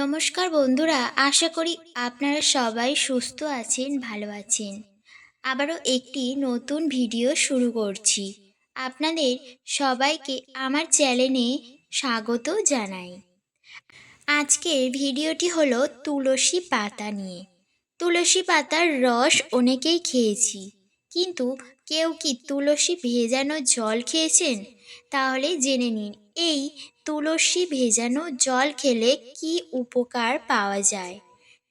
নমস্কার বন্ধুরা, আশা করি আপনারা সবাই সুস্থ আছেন, ভালো আছেন। আবারও একটি নতুন ভিডিও শুরু করছি। আপনাদের সবাইকে আমার চ্যানেলে স্বাগত জানাই। আজকের ভিডিওটি হলো তুলসী পাতা নিয়ে। তুলসী পাতার রস অনেকেই খেয়েছি, কিন্তু কেউ কি তুলসী ভেজানো জল খেয়েছেন? তাহলে জেনে নিন, এই তুলসী ভেজানো জল খেলে কি উপকার পাওয়া যায়?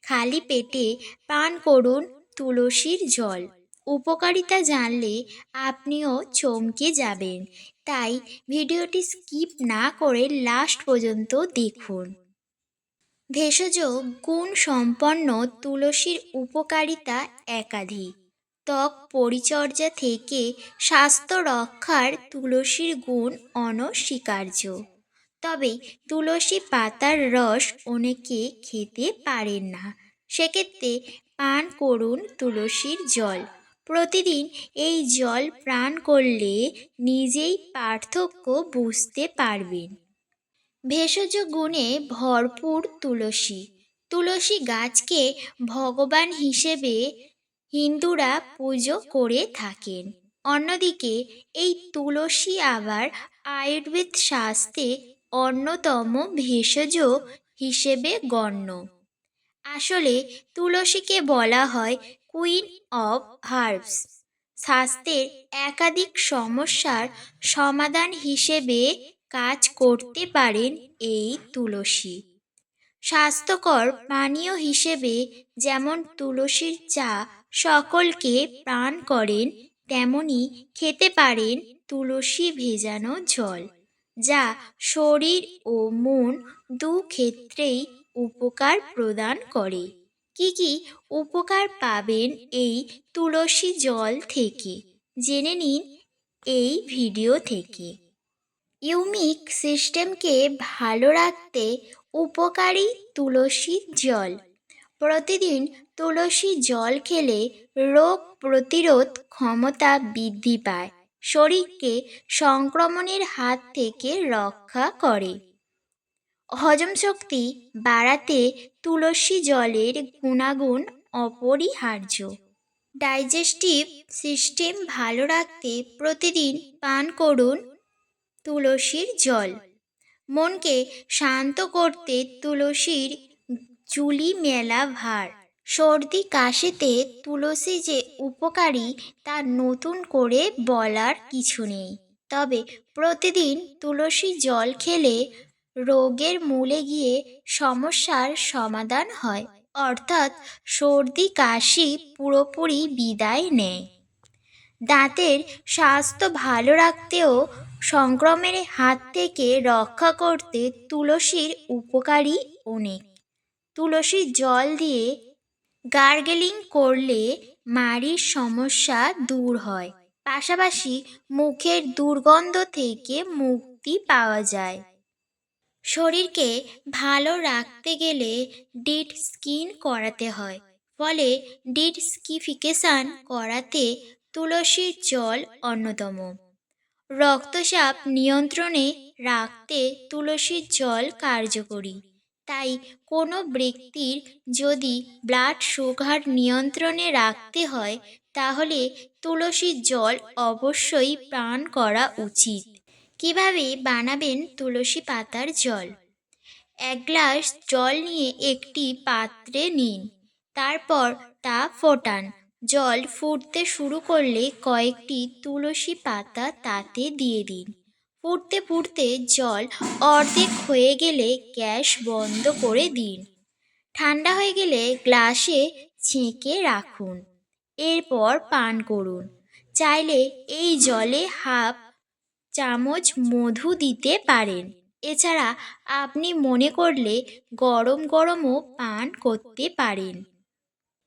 খালি পেটে পান করুন তুলসীর জল। উপকারিতা জানলে আপনিও চমকে যাবেন। তাই ভিডিওটি স্কিপ না করে লাস্ট পর্যন্ত দেখুন। ভেষজ গুণ সম্পন্ন তুলসীর উপকারিতা একাধিক। ত্বক পরিচর্যা থেকে স্বাস্থ্য রক্ষার তুলসীর গুণ অনস্বীকার্য। তবে তুলসী পাতার রস অনেকে খেতে পারেন না। সেক্ষেত্রে পান করুন তুলসীর জল। প্রতিদিন এই জল পান করলে নিজেই পার্থক্য বুঝতে পারবেন। ভেষজ গুণে ভরপুর তুলসী। তুলসী গাছকে ভগবান হিসেবে হিন্দুরা পুজো করে থাকেন। অন্যদিকে, এই তুলসী আবার আয়ুর্বেদ শাস্ত্রে অন্যতম ভেষজ হিসেবে গণ্য। আসলে, তুলসীকে বলা হয় কুইন অব হার্বস। স্বাস্থ্যের একাধিক সমস্যার সমাধান হিসেবে কাজ করতে পারেন এই তুলসী। স্বাস্থ্যকর পানীয় হিসেবে যেমন তুলসীর চা সকলকে প্রাণ করেন, তেমনি খেতে পারেন তুলসী ভেজানো জল, যা শরীর ও মন দু ক্ষেত্রেই উপকার প্রদান করে। কি কি উপকার পাবেন এই তুলসী জল থেকে? জেনে নিন এই ভিডিও থেকে। ইউমিক সিস্টেমকে ভালো রাখতে উপকারী তুলসী জল। প্রতিদিন তুলসী জল খেলে রোগ প্রতিরোধ ক্ষমতা বৃদ্ধি পায়, শরীরকে সংক্রমণের হাত থেকে রক্ষা করে। হজম শক্তি বাড়াতে তুলসী জলের গুণাগুণ অপরিহার্য। ডাইজেস্টিভ সিস্টেম ভালো রাখতে প্রতিদিন পান করুন তুলসীর জল। মনকে শান্ত করতে তুলসীর জুলি মেলা ভার। সর্দি কাশিতে তুলসী যে উপকারী তা নতুন করে বলার কিছু নেই। তবে প্রতিদিন তুলসী জল খেলে রোগের মূলে গিয়ে সমস্যার সমাধান হয়। অর্থাৎ সর্দি কাশি পুরোপুরি বিদায় নেয়। দাঁতের স্বাস্থ্য ভালো রাখতেও সংক্রমণের হাত থেকে রক্ষা করতে তুলসীর উপকারী অনেক। তুলসীর জল দিয়ে গার্গেলিং করলে মাড়ির সমস্যা দূর হয়। পাশাপাশি মুখের দুর্গন্ধ থেকে মুক্তি পাওয়া যায়। শরীরকে ভালো রাখতে গেলে ডিট স্কিন করাতে হয়। ফলে ডিট স্কিফিকেশান করাতে তুলসীর জল অন্যতম। রক্তচাপ নিয়ন্ত্রণে রাখতে তুলসীর জল কার্যকরী। তাই কোনো ব্যক্তির যদি ব্লাড সুগার নিয়ন্ত্রণে রাখতে হয়, তাহলে তুলসীর জল অবশ্যই পান করা উচিত। কীভাবে বানাবেন তুলসী পাতার জল? এক গ্লাস জল নিয়ে একটি পাত্রে নিন, তারপর তা ফোটান। জল ফুটতে শুরু করলে কয়েকটি তুলসী পাতা তাতে দিয়ে দিন। ফুটতে ফুটতে জল অর্ধেক হয়ে গেলে গ্যাস বন্ধ করে দিন। ঠান্ডা হয়ে গেলে গ্লাসে ছেঁকে রাখুন। এরপর পান করুন। চাইলে এই জলে হাফ চামচ মধু দিতে পারেন। এছাড়া আপনি মনে করলে গরম গরমও পান করতে পারেন।